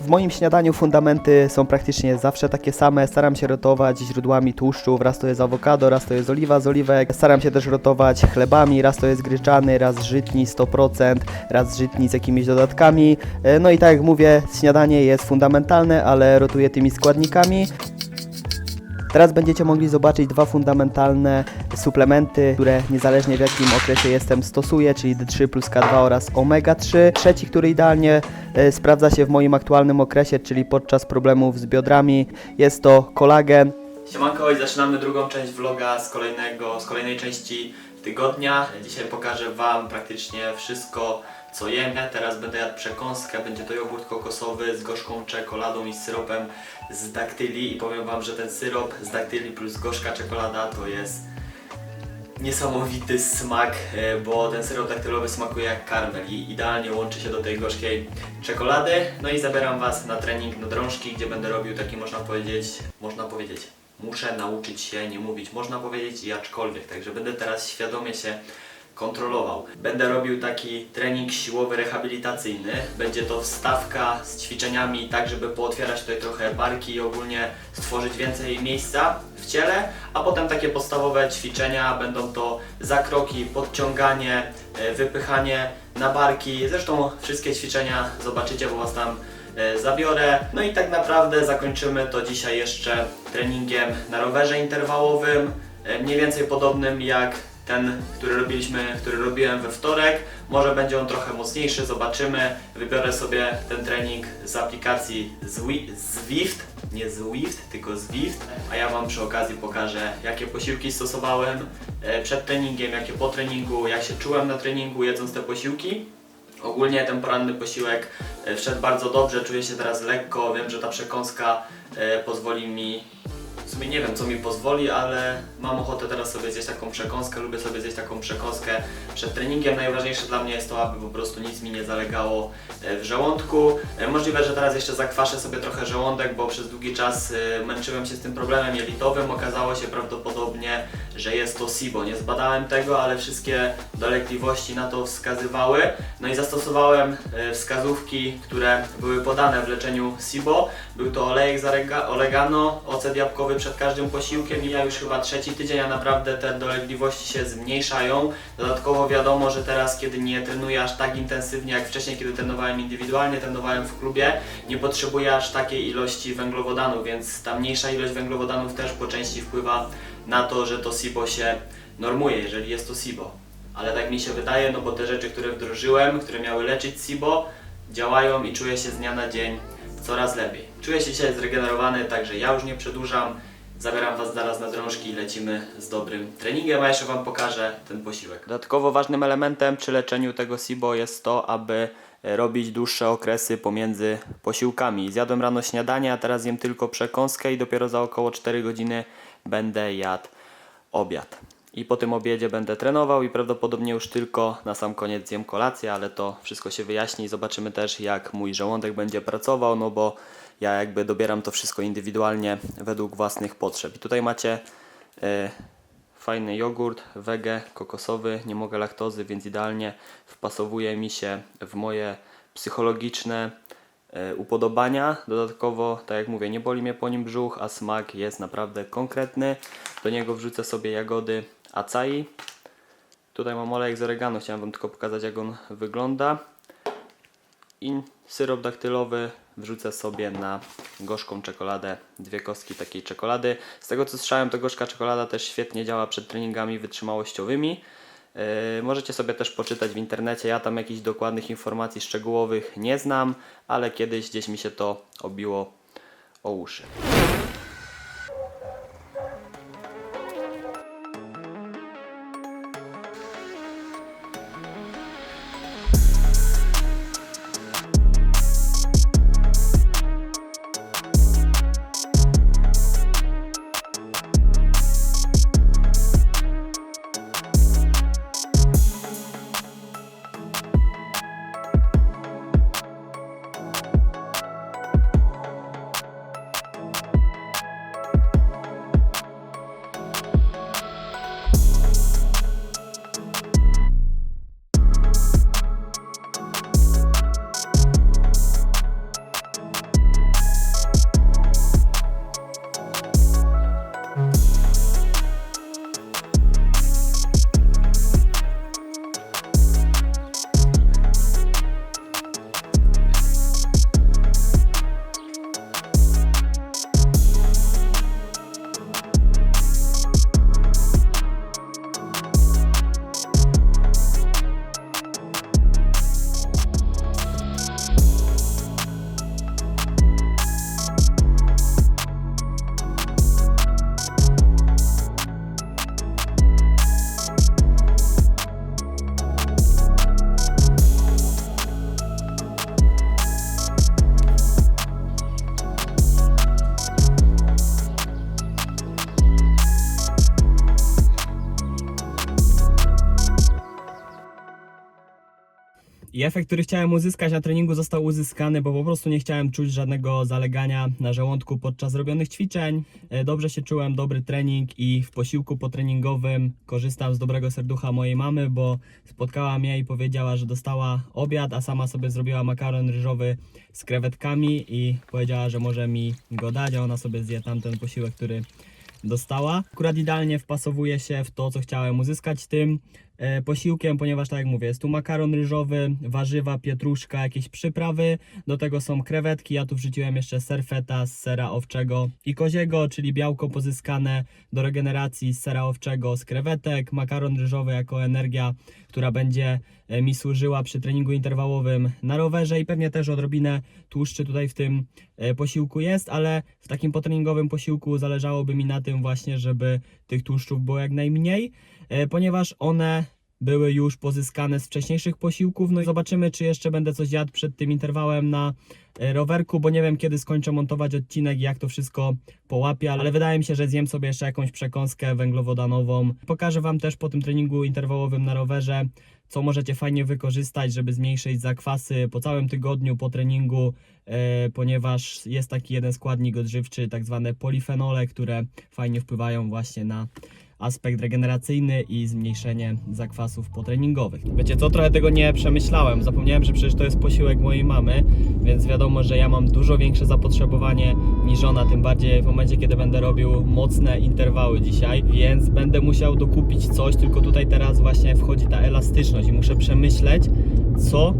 W moim śniadaniu fundamenty są praktycznie zawsze takie same. Staram się rotować źródłami tłuszczów. Raz to jest awokado, raz to jest oliwa z oliwek. Staram się też rotować chlebami. Raz to jest gryczany, raz żytni 100%, raz żytni z jakimiś dodatkami. E, No i tak jak mówię, śniadanie jest fundamentalne, ale rotuję tymi składnikami. Teraz będziecie mogli zobaczyć dwa fundamentalne suplementy, które niezależnie w jakim okresie jestem stosuję, czyli D3 plus K2 oraz omega 3. Trzeci, który idealnie e, sprawdza się w moim aktualnym okresie, czyli podczas problemów z biodrami, jest to kolagen. Siemanko i zaczynamy drugą część vloga z kolejnego, z kolejnej części tygodnia. Dzisiaj pokażę Wam praktycznie wszystko co jem. Teraz będę jadł przekąskę, będzie to jogurt kokosowy z gorzką czekoladą i syropem z daktyli i powiem Wam, że ten syrop z daktyli plus gorzka czekolada to jest niesamowity smak, e, bo ten syrop daktylowy smakuje jak karmel i idealnie łączy się do tej gorzkiej czekolady. No i zabieram Was na trening na drążki, gdzie będę robił taki można powiedzieć, można powiedzieć, muszę nauczyć się nie mówić, można powiedzieć i aczkolwiek, także będę teraz świadomie się kontrolował. Będę robił taki trening siłowy rehabilitacyjny. Będzie to wstawka z ćwiczeniami, tak żeby pootwierać tutaj trochę barki i ogólnie stworzyć więcej miejsca w ciele, a potem takie podstawowe ćwiczenia będą to zakroki, podciąganie, e, wypychanie na barki. Zresztą wszystkie ćwiczenia zobaczycie, bo was tam e, zabiorę. No i tak naprawdę zakończymy to dzisiaj jeszcze treningiem na rowerze interwałowym, e, mniej więcej podobnym jak ten, który robiliśmy, który robiłem we wtorek. Może będzie on trochę mocniejszy, zobaczymy. Wybiorę sobie ten trening z aplikacji Zwi- Zwift, nie Zwift, tylko Zwift, a ja Wam przy okazji pokażę, jakie posiłki stosowałem e, przed treningiem, jakie po treningu, jak się czułem na treningu jedząc te posiłki. Ogólnie ten poranny posiłek e, wszedł bardzo dobrze, czuję się teraz lekko, wiem, że ta przekąska e, pozwoli mi w sumie nie wiem, co mi pozwoli, ale mam ochotę teraz sobie zjeść taką przekąskę, lubię sobie zjeść taką przekąskę przed treningiem. Najważniejsze dla mnie jest to, aby po prostu nic mi nie zalegało e, w żołądku. E, Możliwe, że teraz jeszcze zakwaszę sobie trochę żołądek, bo przez długi czas e, męczyłem się z tym problemem jelitowym. Okazało się prawdopodobnie, że jest to SIBO. Nie zbadałem tego, ale wszystkie dolegliwości na to wskazywały. No i zastosowałem wskazówki, które były podane w leczeniu SIBO. Był to olejek z orega- oregano, ocet jabłkowy przed każdym posiłkiem i ja już chyba trzeci tydzień, a naprawdę te dolegliwości się zmniejszają. Dodatkowo wiadomo, że teraz, kiedy nie trenuję aż tak intensywnie jak wcześniej, kiedy trenowałem indywidualnie, trenowałem w klubie, nie potrzebuję aż takiej ilości węglowodanów, więc ta mniejsza ilość węglowodanów też po części wpływa na to, że to SIBO się normuje, jeżeli jest to SIBO. Ale tak mi się wydaje, no bo te rzeczy, które wdrożyłem, które miały leczyć SIBO, działają i czuję się z dnia na dzień coraz lepiej. Czuję się dzisiaj zregenerowany, także ja już nie przedłużam. Zabieram Was zaraz na drążki i lecimy z dobrym treningiem, a jeszcze Wam pokażę ten posiłek. Dodatkowo ważnym elementem przy leczeniu tego SIBO jest to, aby e, robić dłuższe okresy pomiędzy posiłkami. Zjadłem rano śniadanie, a teraz jem tylko przekąskę i dopiero za około 4 godziny będę jadł obiad. I po tym obiedzie będę trenował i prawdopodobnie już tylko na sam koniec zjem kolację, ale to wszystko się wyjaśni i zobaczymy też jak mój żołądek będzie pracował, no bo ja jakby dobieram to wszystko indywidualnie według własnych potrzeb. I tutaj macie e, fajny jogurt wege kokosowy, nie mogę laktozy, więc idealnie wpasowuje mi się w moje psychologiczne e, upodobania. Dodatkowo, tak jak mówię, nie boli mnie po nim brzuch, a smak jest naprawdę konkretny. Do niego wrzucę sobie jagody acai. Tutaj mam olejek z oregano, chciałem Wam tylko pokazać jak on wygląda. I syrop daktylowy wrzucę sobie na gorzką czekoladę, dwie kostki takiej czekolady. Z tego co słyszałem, to gorzka czekolada też świetnie działa przed treningami wytrzymałościowymi. Yy, możecie sobie też poczytać w internecie. Ja tam jakichś dokładnych informacji szczegółowych nie znam, ale kiedyś gdzieś mi się to obiło o uszy. I efekt, który chciałem uzyskać na treningu został uzyskany, bo po prostu nie chciałem czuć żadnego zalegania na żołądku podczas robionych ćwiczeń. E, Dobrze się czułem, dobry trening i w posiłku potreningowym korzystam z dobrego serducha mojej mamy, bo spotkała mnie i powiedziała, że dostała obiad, a sama sobie zrobiła makaron ryżowy z krewetkami i powiedziała, że może mi go dać, a ona sobie zje tamten posiłek, który dostała. Akurat idealnie wpasowuje się w to, co chciałem uzyskać tym posiłkiem, ponieważ tak jak mówię, jest tu makaron ryżowy, warzywa, pietruszka, jakieś przyprawy, do tego są krewetki, ja tu wrzuciłem jeszcze serfeta z sera owczego i koziego, czyli białko pozyskane do regeneracji z sera owczego z krewetek, makaron ryżowy jako energia, która będzie e, mi służyła przy treningu interwałowym na rowerze i pewnie też odrobinę tłuszczy tutaj w tym e, posiłku jest, ale w takim potreningowym posiłku zależałoby mi na tym właśnie, żeby tych tłuszczów było jak najmniej, e, ponieważ one były już pozyskane z wcześniejszych posiłków. No i zobaczymy, czy jeszcze będę coś jadł przed tym interwałem na e, rowerku, bo nie wiem, kiedy skończę montować odcinek i jak to wszystko połapie, ale wydaje mi się, że zjem sobie jeszcze jakąś przekąskę węglowodanową. Pokażę Wam też po tym treningu interwałowym na rowerze, co możecie fajnie wykorzystać, żeby zmniejszyć zakwasy po całym tygodniu po treningu, e, ponieważ jest taki jeden składnik odżywczy, tak zwane polifenole, które fajnie wpływają właśnie na aspekt regeneracyjny i zmniejszenie zakwasów potreningowych. Wiecie co, trochę tego nie przemyślałem. Zapomniałem, że przecież to jest posiłek mojej mamy, więc wiadomo, że ja mam dużo większe zapotrzebowanie niż ona, tym bardziej w momencie, kiedy będę robił mocne interwały dzisiaj, więc będę musiał dokupić coś, tylko tutaj teraz właśnie wchodzi ta elastyczność i muszę przemyśleć, co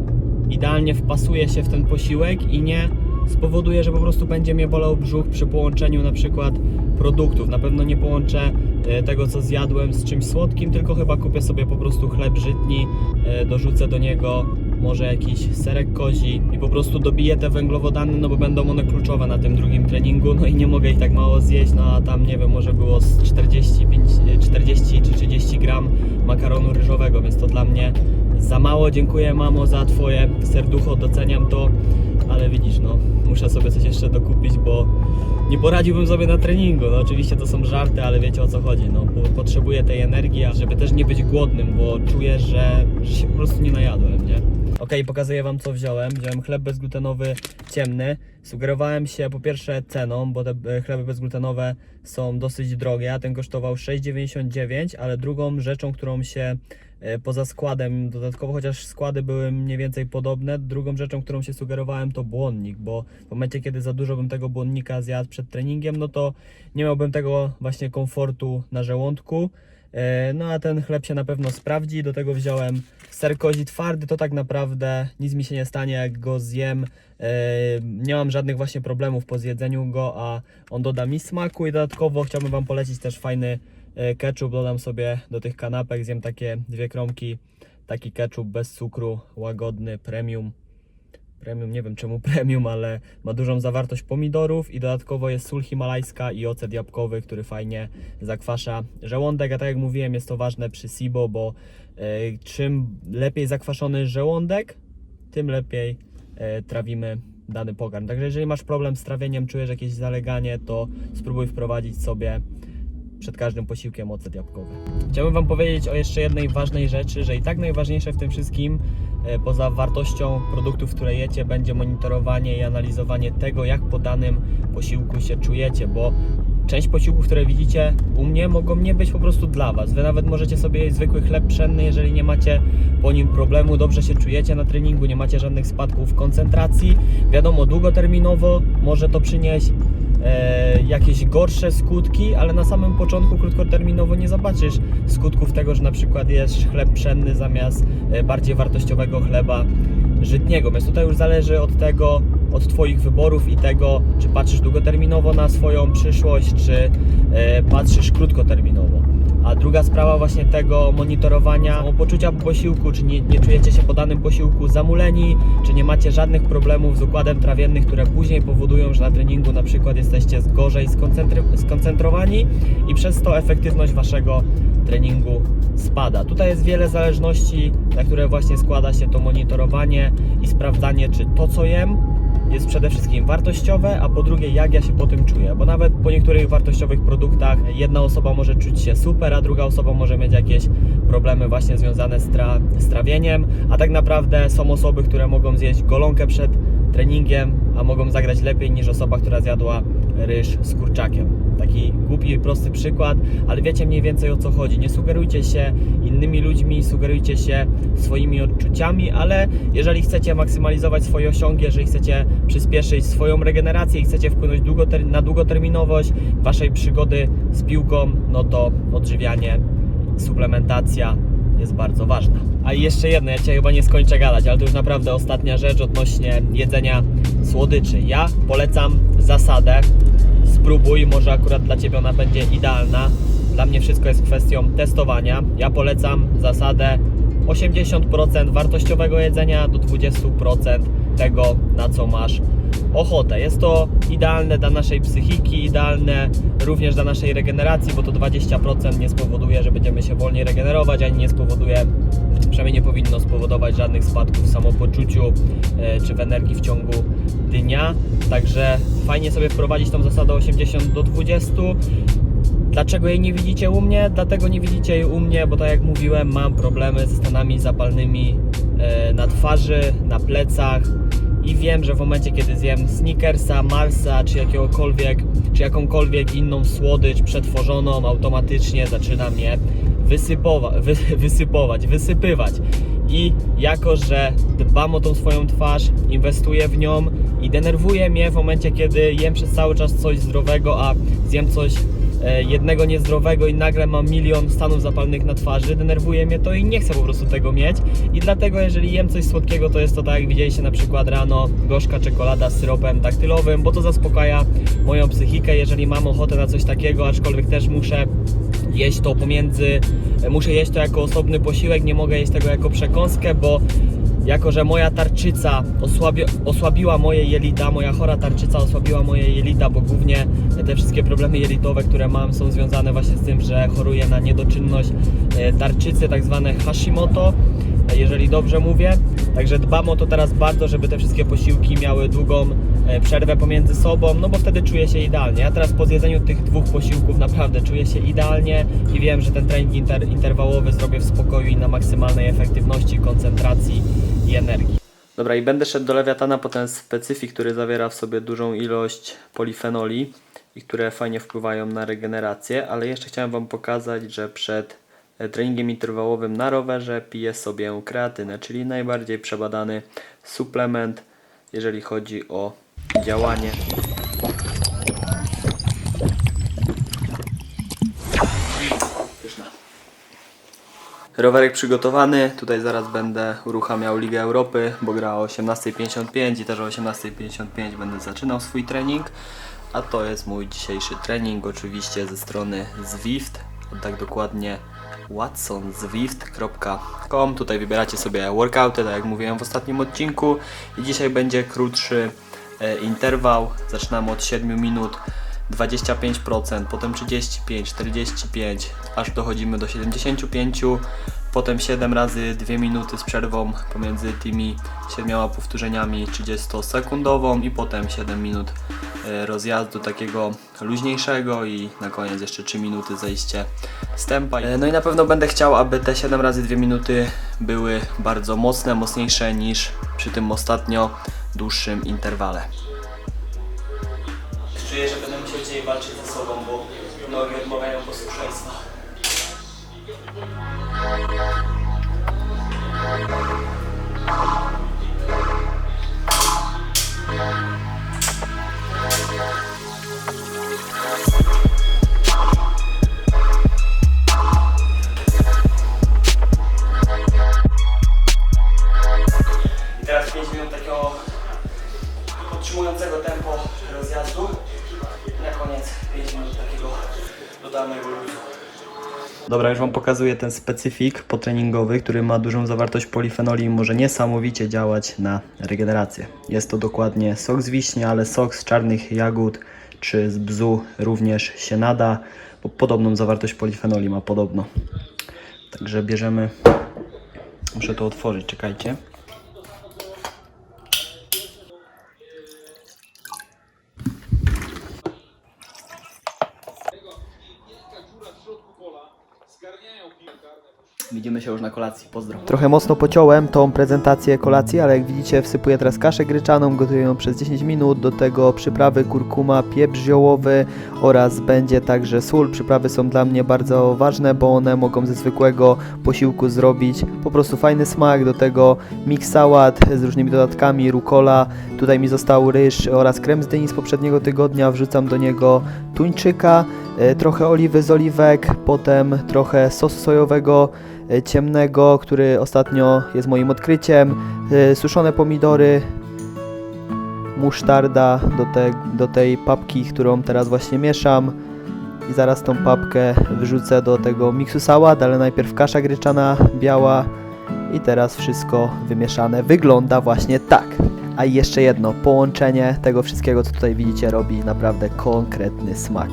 idealnie wpasuje się w ten posiłek i nie spowoduje, że po prostu będzie mnie bolał brzuch przy połączeniu na przykład produktów. Na pewno nie połączę e, tego, co zjadłem z czymś słodkim, tylko chyba kupię sobie po prostu chleb żytni, e, dorzucę do niego może jakiś serek kozi i po prostu dobiję te węglowodany, no bo będą one kluczowe na tym drugim treningu, no i nie mogę ich tak mało zjeść, no a tam nie wiem, może było z 45, e, 40 czy 30 gram makaronu ryżowego, więc to dla mnie za mało. Dziękuję mamo za twoje serducho, doceniam to, ale widzisz, no muszę sobie coś jeszcze dokupić, bo nie poradziłbym sobie na treningu. No oczywiście to są żarty, ale wiecie o co chodzi. No, po- potrzebuję tej energii, żeby też nie być głodnym, bo czuję, że, że się po prostu nie najadłem, nie? Okej, pokazuję wam co wziąłem. Wziąłem chleb bezglutenowy ciemny. Sugerowałem się po pierwsze ceną, bo te e, chleby bezglutenowe są dosyć drogie, a ten kosztował 6,99, ale drugą rzeczą, którą się poza składem dodatkowo, chociaż składy były mniej więcej podobne, drugą rzeczą, którą się sugerowałem to błonnik, bo w momencie, kiedy za dużo bym tego błonnika zjadł przed treningiem, no to nie miałbym tego właśnie komfortu na żołądku. E, No a ten chleb się na pewno sprawdzi. Do tego wziąłem ser kozi twardy. To tak naprawdę nic mi się nie stanie, jak go zjem. E, Nie mam żadnych właśnie problemów po zjedzeniu go, a on doda mi smaku i dodatkowo chciałbym Wam polecić też fajny e, ketchup. Dodam sobie do tych kanapek, zjem takie dwie kromki. Taki ketchup bez cukru, łagodny, premium. Premium, nie wiem czemu premium, ale ma dużą zawartość pomidorów i dodatkowo jest sól himalajska i ocet jabłkowy, który fajnie zakwasza żołądek, a tak jak mówiłem jest to ważne przy SIBO, bo e, czym lepiej zakwaszony żołądek, tym lepiej e, trawimy dany pokarm. Także jeżeli masz problem z trawieniem, czujesz jakieś zaleganie, to spróbuj wprowadzić sobie przed każdym posiłkiem ocet jabłkowy. Chciałbym Wam powiedzieć o jeszcze jednej ważnej rzeczy, że i tak najważniejsze w tym wszystkim, e, poza wartością produktów, które jecie, będzie monitorowanie i analizowanie tego, jak po danym posiłku się czujecie, bo część posiłków, które widzicie u mnie, mogą nie być po prostu dla Was. Wy nawet możecie sobie jeść zwykły chleb pszenny, jeżeli nie macie po nim problemu, dobrze się czujecie na treningu, nie macie żadnych spadków koncentracji. Wiadomo, długoterminowo może to przynieść e, jakieś gorsze skutki, ale na samym początku krótkoterminowo nie zobaczysz skutków tego, że na przykład jesz chleb pszenny zamiast e, bardziej wartościowego chleba żytniego. Więc tutaj już zależy od tego, od Twoich wyborów i tego, czy patrzysz długoterminowo na swoją przyszłość, czy e, patrzysz krótkoterminowo. A druga sprawa właśnie tego monitorowania samopoczucia po posiłku, czy nie, nie czujecie się po danym posiłku zamuleni, czy nie macie żadnych problemów z układem trawiennym, które później powodują, że na treningu na przykład jesteście gorzej skoncentrowani i przez to efektywność waszego treningu spada. Tutaj jest wiele zależności, na które właśnie składa się to monitorowanie i sprawdzanie, czy to co jem jest przede wszystkim wartościowe, a po drugie jak ja się po tym czuję, bo nawet po niektórych wartościowych produktach jedna osoba może czuć się super, a druga osoba może mieć jakieś problemy właśnie związane z, tra- z trawieniem, a tak naprawdę są osoby, które mogą zjeść golonkę przed treningiem, a mogą zagrać lepiej niż osoba, która zjadła ryż z kurczakiem. Taki głupi, prosty przykład, ale wiecie mniej więcej o co chodzi. Nie sugerujcie się innymi ludźmi, sugerujcie się swoimi odczuciami, ale jeżeli chcecie maksymalizować swoje osiągi, jeżeli chcecie przyspieszyć swoją regenerację i chcecie wpłynąć długoter- na długoterminowość waszej przygody z piłką, no to odżywianie, suplementacja jest bardzo ważna. A jeszcze jedno, ja Cię chyba nie skończę gadać, ale to już naprawdę ostatnia rzecz odnośnie jedzenia słodyczy. Ja polecam zasadę, spróbuj, może akurat dla Ciebie ona będzie idealna. Dla mnie wszystko jest kwestią testowania. Ja polecam zasadę 80% wartościowego jedzenia do 20% tego, na co masz ochotę. Jest to idealne dla naszej psychiki, idealne również dla naszej regeneracji, bo to 20% nie spowoduje, że będziemy się wolniej regenerować, ani nie spowoduje, przynajmniej nie powinno spowodować żadnych spadków w samopoczuciu e, czy w energii w ciągu dnia. Także fajnie sobie wprowadzić tą zasadę 80 do 20. Dlaczego jej nie widzicie u mnie? Dlatego nie widzicie jej u mnie, bo tak jak mówiłem, mam problemy ze stanami zapalnymi e, na twarzy, na plecach i wiem, że w momencie, kiedy zjem Snickersa, Marsa czy jakiegokolwiek, czy jakąkolwiek inną słodycz przetworzoną, automatycznie zaczyna mnie wysypowa- wy, wysypować, wysypywać. I jako, że dbam o tą swoją twarz, inwestuję w nią i denerwuje mnie w momencie, kiedy jem przez cały czas coś zdrowego, a zjem coś jednego niezdrowego i nagle mam milion stanów zapalnych na twarzy, denerwuje mnie to i nie chcę po prostu tego mieć. I dlatego jeżeli jem coś słodkiego, to jest to tak jak widzieliście na przykład rano, gorzka czekolada z syropem daktylowym, bo to zaspokaja moją psychikę, jeżeli mam ochotę na coś takiego, aczkolwiek też muszę jeść to pomiędzy, muszę jeść to jako osobny posiłek, nie mogę jeść tego jako przekąskę, bo jako, że moja tarczyca osłabi, osłabiła moje jelita, moja chora tarczyca osłabiła moje jelita, bo głównie te wszystkie problemy jelitowe, które mam są związane właśnie z tym, że choruję na niedoczynność e, tarczycy, tak zwane Hashimoto, e, jeżeli dobrze mówię. Także dbam o to teraz bardzo, żeby te wszystkie posiłki miały długą e, przerwę pomiędzy sobą, no bo wtedy czuję się idealnie. Ja teraz po zjedzeniu tych dwóch posiłków naprawdę czuję się idealnie i wiem, że ten trening inter, interwałowy zrobię w spokoju i na maksymalnej efektywności, koncentracji i energii. Dobra, i będę szedł do lewiatana po ten specyfik, który zawiera w sobie dużą ilość polifenoli i które fajnie wpływają na regenerację, ale jeszcze chciałem Wam pokazać, że przed e, treningiem interwałowym na rowerze piję sobie kreatynę, czyli najbardziej przebadany suplement, jeżeli chodzi o działanie. Rowerek przygotowany, tutaj zaraz będę uruchamiał Ligę Europy, bo gra o 18.55 i też o 18.55 będę zaczynał swój trening. A to jest mój dzisiejszy trening, oczywiście ze strony Zwift, tak dokładnie watsonzwift.com. Tutaj wybieracie sobie workouty, tak jak mówiłem w ostatnim odcinku. I dzisiaj będzie krótszy e, interwał. Zaczynamy od 7 minut. 25%, potem 35, 45, aż dochodzimy do 75, potem 7 razy 2 minuty z przerwą pomiędzy tymi 7 powtórzeniami 30-sekundową i potem 7 minut e, rozjazdu takiego luźniejszego i na koniec jeszcze 3 minuty zejście z tempa. E, No i na pewno będę chciał, aby te 7 razy 2 minuty były bardzo mocne, mocniejsze niż przy tym ostatnio dłuższym interwale. Czuję, że będę walczyć ze sobą, bo nogi odmawiają posłuszeństwa. I teraz 5 minut takiego podtrzymującego tempo rozjazdu. Luzu. Dobra, już Wam pokazuję ten specyfik potreningowy, który ma dużą zawartość polifenoli i może niesamowicie działać na regenerację. Jest to dokładnie sok z wiśni, ale sok z czarnych jagód czy z bzu również się nada, bo podobną zawartość polifenoli ma podobno. Także bierzemy... Muszę to otworzyć, czekajcie. Widzimy się już na kolacji. Pozdro. Trochę mocno pociąłem tą prezentację kolacji, ale jak widzicie wsypuję teraz kaszę gryczaną, gotuję ją przez 10 minut, do tego przyprawy kurkuma, pieprz ziołowy oraz będzie także sól. Przyprawy są dla mnie bardzo ważne, bo one mogą ze zwykłego posiłku zrobić po prostu fajny smak, do tego mix sałat z różnymi dodatkami, rukola, tutaj mi został ryż oraz krem z dyni z poprzedniego tygodnia, wrzucam do niego tuńczyka, trochę oliwy z oliwek, potem trochę sosu sojowego, e, ciemnego, który ostatnio jest moim odkryciem, e, suszone pomidory, musztarda do, te, do tej papki, którą teraz właśnie mieszam i zaraz tą papkę wrzucę do tego miksu sałat, ale najpierw kasza gryczana biała i teraz wszystko wymieszane wygląda właśnie tak. A jeszcze jedno, połączenie tego wszystkiego, co tutaj widzicie, robi naprawdę konkretny smak.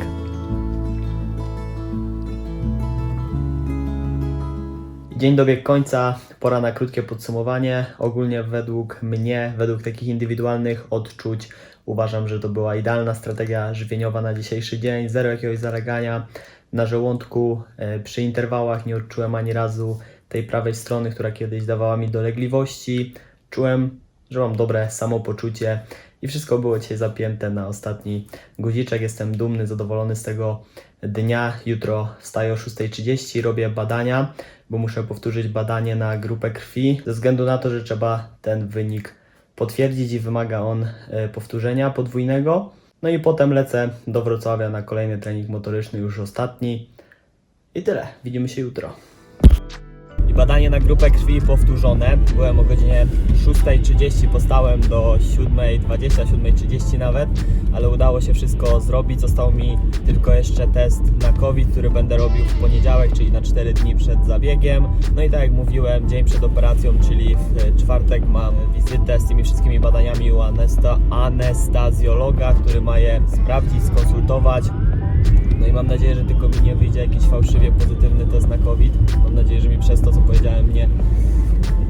Dzień dobiegł końca, pora na krótkie podsumowanie. Ogólnie według mnie, według takich indywidualnych odczuć, uważam, że to była idealna strategia żywieniowa na dzisiejszy dzień. Zero jakiegoś zalegania na żołądku. E, Przy interwałach nie odczułem ani razu tej prawej strony, która kiedyś dawała mi dolegliwości. Czułem, że mam dobre samopoczucie i wszystko było dzisiaj zapięte na ostatni guziczek. Jestem dumny, zadowolony z tego dnia. Jutro wstaję o 6.30, robię badania, bo muszę powtórzyć badanie na grupę krwi, ze względu na to, że trzeba ten wynik potwierdzić i wymaga on e, powtórzenia podwójnego. No i potem lecę do Wrocławia na kolejny trening motoryczny, już ostatni. I tyle. Widzimy się jutro. Badanie na grupę krwi powtórzone. Byłem o godzinie 6.30, postałem do 7.20, 7.30 nawet, ale udało się wszystko zrobić. Został mi tylko jeszcze test na COVID, który będę robił w poniedziałek, czyli na 4 dni przed zabiegiem. No i tak jak mówiłem, dzień przed operacją, czyli w czwartek mam wizytę z tymi wszystkimi badaniami u anesta- anestazjologa, który ma je sprawdzić, skonsultować. No i mam nadzieję, że tylko mi nie wyjdzie jakiś fałszywie pozytywny test na COVID. Mam nadzieję, że mi przez to, co powiedziałem, nie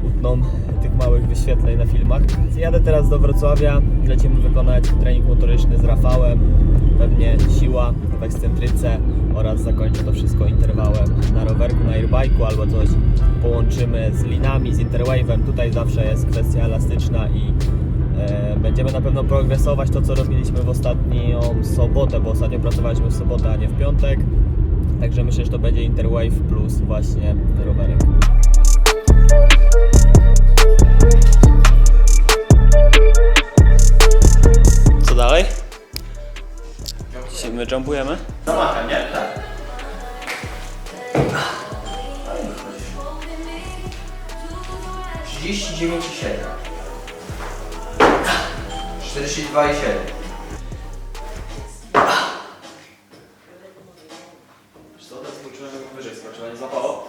utną tych małych wyświetleń na filmach. Jadę teraz do Wrocławia, lecimy wykonać trening motoryczny z Rafałem, pewnie siła w ekscentryce oraz zakończę to wszystko interwałem na rowerku, na airbike'u albo coś połączymy z linami, z interwave'em. Tutaj zawsze jest kwestia elastyczna i Będziemy na pewno progresować to, co robiliśmy w ostatnią sobotę, bo ostatnio pracowaliśmy w sobotę, a nie w piątek. Także myślę, że to będzie Interwave plus właśnie rowerek. Co dalej? Dzisiaj my jumpujemy? Zamacham, nie? Tak. Trzydzieści dziewięć i siedem. Czterdzieści dwa i siedem. Co teraz poczułem, że wyżej skoczyłem, nie złapało?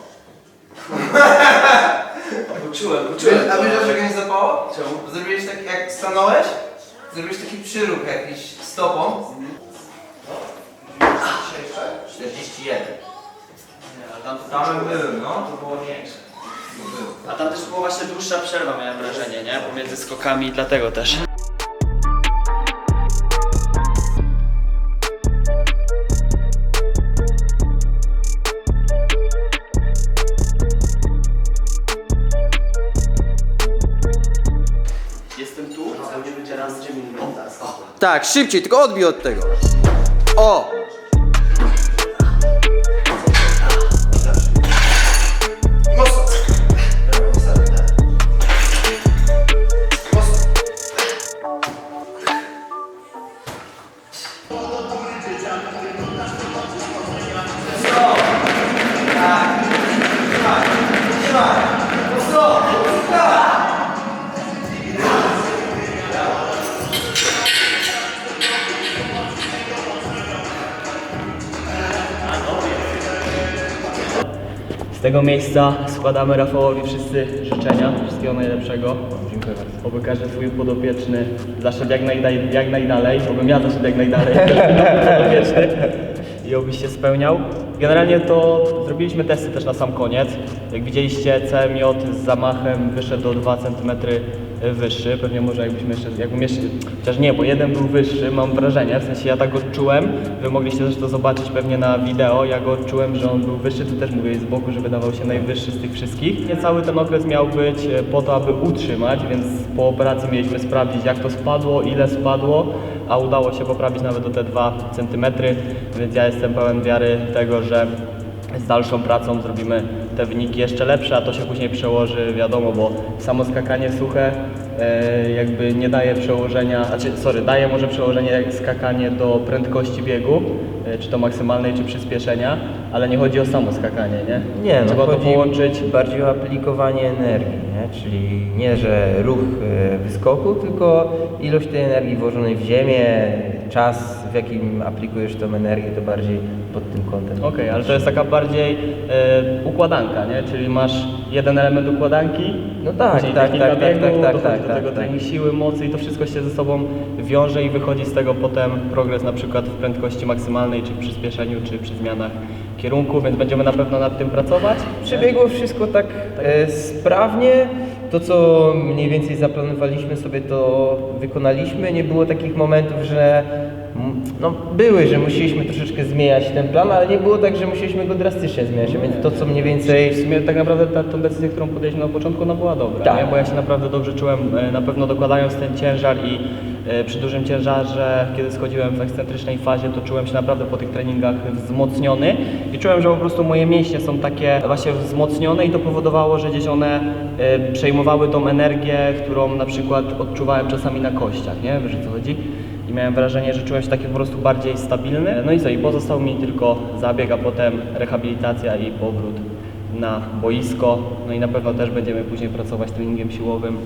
Uczyłem, uczyłem. A wiesz dlaczego nie zapało? Czemu? Zrobiłeś tak jak stanąłeś, zrobiłeś taki przyruch jakiś stopą. 41. Nie, ale tam, Tam byłem, no. to było większe. A tam też była właśnie dłuższa przerwa, miałem wrażenie, nie? Pomiędzy skokami, dlatego też. Tak, szybciej, tylko odbij od tego. O! Z tego miejsca składamy Rafałowi wszyscy życzenia, wszystkiego najlepszego. Dziękuję bardzo. Oby każdy twój podopieczny zaszedł jak, najdalej, jak najdalej, obym ja zaszedł jak najdalej, podopieczny i obyś się spełniał. Generalnie to zrobiliśmy testy też na sam koniec. Jak widzieliście, CMJ z zamachem wyszedł do 2 cm wyższy, pewnie może jakbyśmy jeszcze, jakbym jeszcze, chociaż nie, bo jeden był wyższy, mam wrażenie, w sensie ja tak odczułem, wy mogliście też to zobaczyć pewnie na wideo, ja go odczułem, że on był wyższy, ty też mówiłeś z boku, że wydawał się najwyższy z tych wszystkich. Nie cały ten okres miał być e, po to, aby utrzymać, więc po operacji mieliśmy sprawdzić jak to spadło, ile spadło, a udało się poprawić nawet o te 2 cm, więc ja jestem pełen wiary tego, że z dalszą pracą zrobimy te wyniki jeszcze lepsze, a to się później przełoży, wiadomo, bo samo skakanie suche e, jakby nie daje przełożenia, znaczy sorry, daje może przełożenie jak skakanie do prędkości biegu, e, czy to maksymalnej, czy przyspieszenia, ale nie chodzi o samo skakanie, nie? Nie, no Trzeba to chodzi połączyć. bardziej o aplikowanie energii, nie? czyli nie, że ruch e, wyskoku, tylko ilość tej energii włożonej w ziemię, czas w jakim aplikujesz tą energię, to bardziej pod tym kątem. Okej, ale to jest taka bardziej e, układanka, nie? Czyli masz jeden element układanki, No tak, czyli tak, technika tak, tak, biegu, tak, tak, dochodzi tak, do tak, tego tak. trening siły, mocy i to wszystko się ze sobą wiąże i wychodzi z tego potem progres na przykład w prędkości maksymalnej, czy w przyspieszeniu, czy przy zmianach kierunku, więc będziemy na pewno nad tym pracować. Przebiegło wszystko tak e, sprawnie. To, co mniej więcej zaplanowaliśmy sobie, to wykonaliśmy. Nie było takich momentów, że no, były, że musieliśmy troszeczkę zmieniać ten plan, ale nie było tak, że musieliśmy go drastycznie zmieniać. Więc to, co mniej więcej. W sumie tak naprawdę ta, tą decyzję, którą podjęliśmy na początku, ona była dobra, Tak. nie? bo ja się naprawdę dobrze czułem, e, na pewno dokładając ten ciężar i przy dużym ciężarze, kiedy schodziłem w ekscentrycznej fazie, to czułem się naprawdę po tych treningach wzmocniony i czułem, że po prostu moje mięśnie są takie właśnie wzmocnione i to powodowało, że gdzieś one e, przejmowały tą energię, którą na przykład odczuwałem czasami na kościach, nie? Wiesz o co chodzi? I miałem wrażenie, że czułem się taki po prostu bardziej stabilny. No i co, i pozostał mi tylko zabieg, a potem rehabilitacja i powrót na boisko. No i na pewno też będziemy później pracować treningiem siłowym,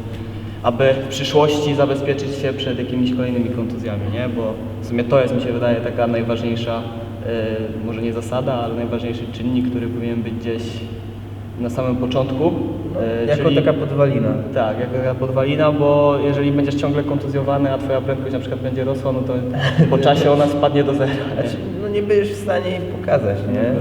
aby w przyszłości zabezpieczyć się przed jakimiś kolejnymi kontuzjami, nie? Bo w sumie to jest, mi się wydaje, taka najważniejsza, yy, może nie zasada, ale najważniejszy czynnik, który powinien być gdzieś na samym początku. yy, Jako czyli- taka podwalina. tak, jako taka podwalina, bo jeżeli będziesz ciągle kontuzjowany, a twoja prędkość na przykład będzie rosła, no to po czasie ona spadnie do zera. Znaczy, no nie będziesz w stanie jej pokazać, nie?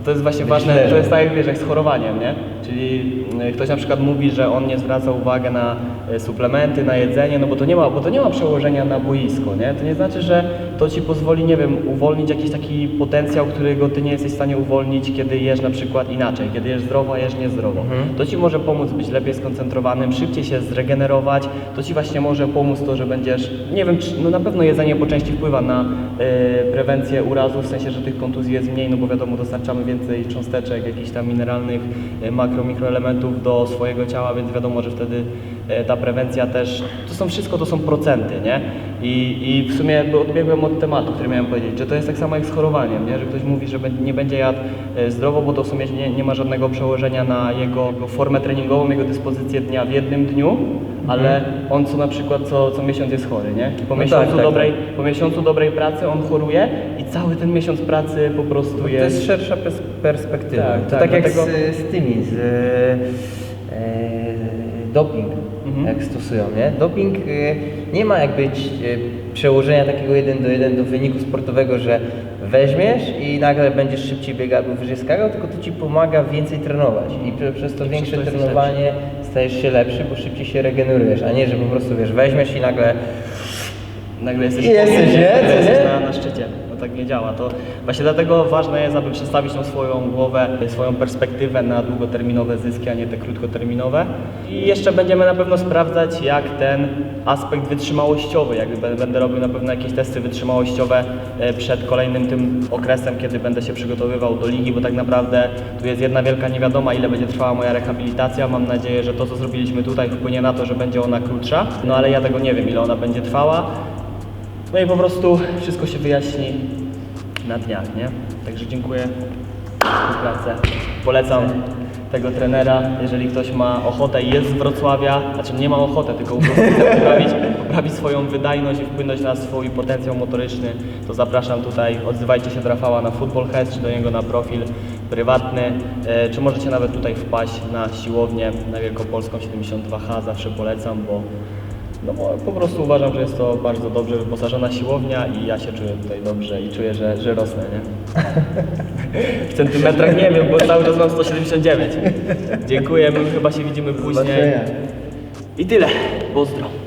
No bo to jest właśnie ważne, to jest tak jak wiesz, jak z chorowaniem, nie? Czyli y, ktoś na przykład mówi, że on nie zwraca uwagi na y, suplementy, na jedzenie, no bo to nie ma, bo to nie ma przełożenia na boisko, nie? To nie znaczy, że to ci pozwoli, nie wiem, uwolnić jakiś taki potencjał, którego ty nie jesteś w stanie uwolnić, kiedy jesz na przykład inaczej, kiedy jesz zdrowo, a jesz niezdrowo. Mhm. To ci może pomóc być lepiej skoncentrowanym, szybciej się zregenerować, to ci właśnie może pomóc to, że będziesz, nie wiem, czy, no na pewno jedzenie po części wpływa na y, prewencję urazów, w sensie, że tych kontuzji jest mniej, no bo wiadomo, dostarczamy więcej cząsteczek, jakichś tam mineralnych, y, makro, mikroelementów do swojego ciała, więc wiadomo, że wtedy ta prewencja też, to są wszystko, to są procenty, nie? I, I w sumie jakby odbiegłem od tematu, który miałem powiedzieć, że to jest tak samo jak z chorowaniem, nie? Że ktoś mówi, że nie będzie jadł y, zdrowo, bo to w sumie nie, nie ma żadnego przełożenia na jego, formę treningową, jego dyspozycję dnia w jednym dniu, ale on co na przykład co, co miesiąc jest chory, nie? I po, Mhm. No miesiącu tak, tak, dobrej, po miesiącu dobrej pracy on choruje i cały ten miesiąc pracy po prostu to jest... jest szersza pers- perspektywa. Tak, to tak, tak, jak dlatego- z, z tymi, z e, doping, Mhm. jak stosują, nie? Doping e, nie ma jakby ci- e, przełożenia takiego jeden do jeden do wyniku sportowego, że weźmiesz i nagle będziesz szybciej biegał albo wyżej skakał, tylko to ci pomaga więcej trenować i prze- przez to I większe to trenowanie stajesz się lepszy, bo szybciej się regenerujesz, a nie, że po prostu wiesz, weźmiesz i nagle Nagle jesteś, jesteś, nie? Jesteś na, na szczycie. Tak nie działa. To właśnie dlatego ważne jest, aby przestawić tą swoją głowę, swoją perspektywę na długoterminowe zyski, a nie te krótkoterminowe. I jeszcze będziemy na pewno sprawdzać, jak ten aspekt wytrzymałościowy, bę- będę robił na pewno jakieś testy wytrzymałościowe e, przed kolejnym tym okresem, kiedy będę się przygotowywał do ligi, bo tak naprawdę tu jest jedna wielka niewiadoma, ile będzie trwała moja rehabilitacja. Mam nadzieję, że to, co zrobiliśmy tutaj, wpłynie na to, że będzie ona krótsza. No ale ja tego nie wiem, ile ona będzie trwała. No i po prostu wszystko się wyjaśni na dniach, nie? Także dziękuję za współpracę. Polecam tego trenera, jeżeli ktoś ma ochotę i jest z Wrocławia, znaczy nie ma ochotę, tylko po prostu chce poprawić, poprawić swoją wydajność i wpłynąć na swój potencjał motoryczny, to zapraszam tutaj, odzywajcie się do Rafała na Football Head, czy do niego na profil prywatny, e, czy możecie nawet tutaj wpaść na siłownię na Wielkopolską 72H, zawsze polecam, bo no bo po prostu uważam, że jest to bardzo dobrze wyposażona siłownia i ja się czuję tutaj dobrze i czuję, że, że rosnę, nie? W centymetrach nie wiem, bo cały czas mam 179. Dziękuję, my chyba się widzimy później. I tyle. Pozdro.